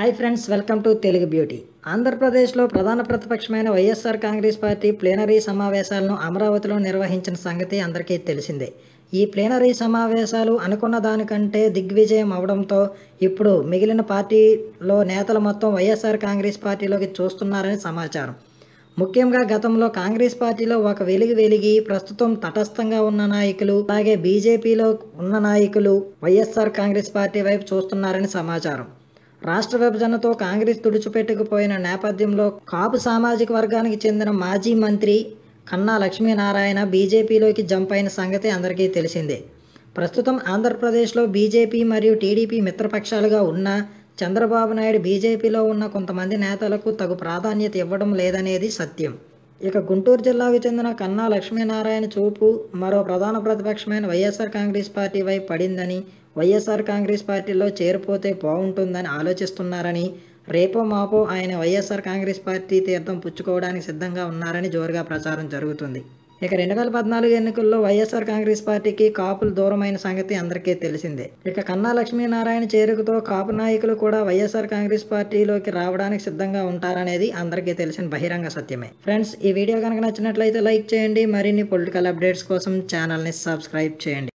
Hi friends welcome to Telugu beauty ఆంధ్రప్రదేశ్లో ప్రధాన ప్రతిపక్షమైన వైఎస్ఆర్ కాంగ్రెస్ పార్టీ ప్లేనరీ సమావేశాలను అమరావతిలో నిర్వహించిన సంగతి అందరికీ తెలిసిందే. ఈ ప్లేనరీ సమావేశాలు అనుకున్న దానికంటే దిగ్విజయం అవడంతో ఇప్పుడు మిగిలిన పార్టీలో నేతలు మొత్తం వైఎస్ఆర్ కాంగ్రెస్ పార్టీలోకి చూస్తున్నారని సమాచారం. ముఖ్యంగా గతంలో కాంగ్రెస్ పార్టీలో ఒక వెలిగి వెలిగి ప్రస్తుతం తటస్థంగా ఉన్న నాయకులు అలాగే బీజేపీలో ఉన్న నాయకులు వైఎస్ఆర్ కాంగ్రెస్ పార్టీ వైపు చూస్తున్నారని సమాచారం. రాష్ట్ర విభజనతో కాంగ్రెస్ తుడిచిపెట్టుకుపోయిన నేపథ్యంలో కాపు సామాజిక వర్గానికి చెందిన మాజీ మంత్రి కన్నా లక్ష్మీనారాయణ బీజేపీలోకి జంప్ అయిన సంగతి అందరికీ తెలిసిందే. ప్రస్తుతం ఆంధ్రప్రదేశ్లో బీజేపీ మరియు టీడీపీ మిత్రపక్షాలుగా ఉన్న చంద్రబాబు నాయుడు బీజేపీలో ఉన్న కొంతమంది నేతలకు తగు ప్రాధాన్యత ఇవ్వడం లేదనేది సత్యం. ఇక గుంటూరు జిల్లాకు చెందిన కన్నా లక్ష్మీనారాయణ చూపు మరో ప్రధాన ప్రతిపక్షమైన వైఎస్ఆర్ కాంగ్రెస్ పార్టీ వైపు పడిందని వైఎస్ఆర్ కాంగ్రెస్ పార్టీలో చేరిపోతే బాగుంటుందని ఆలోచిస్తున్నారని రేపో మాపో ఆయన వైఎస్ఆర్ కాంగ్రెస్ పార్టీ తీర్థం పుచ్చుకోవడానికి సిద్ధంగా ఉన్నారని జోరుగా ప్రచారం జరుగుతుంది. ఇక రెండు వేల పద్నాలుగు ఎన్నికల్లో వైఎస్ఆర్ కాంగ్రెస్ పార్టీకి కాపులు దూరమైన సంగతి అందరికీ తెలిసిందే. ఇక కన్నా లక్ష్మీనారాయణ చేరుకతో కాపు నాయకులు కూడా వైఎస్ఆర్ కాంగ్రెస్ పార్టీలోకి రావడానికి సిద్ధంగా ఉంటారనేది అందరికీ తెలిసిన బహిరంగ సత్యమే. ఫ్రెండ్స్ ఈ వీడియో కనుక నచ్చినట్లయితే లైక్ చేయండి. మరిన్ని పొలిటికల్ అప్డేట్స్ కోసం ఛానల్ని సబ్స్క్రైబ్ చేయండి.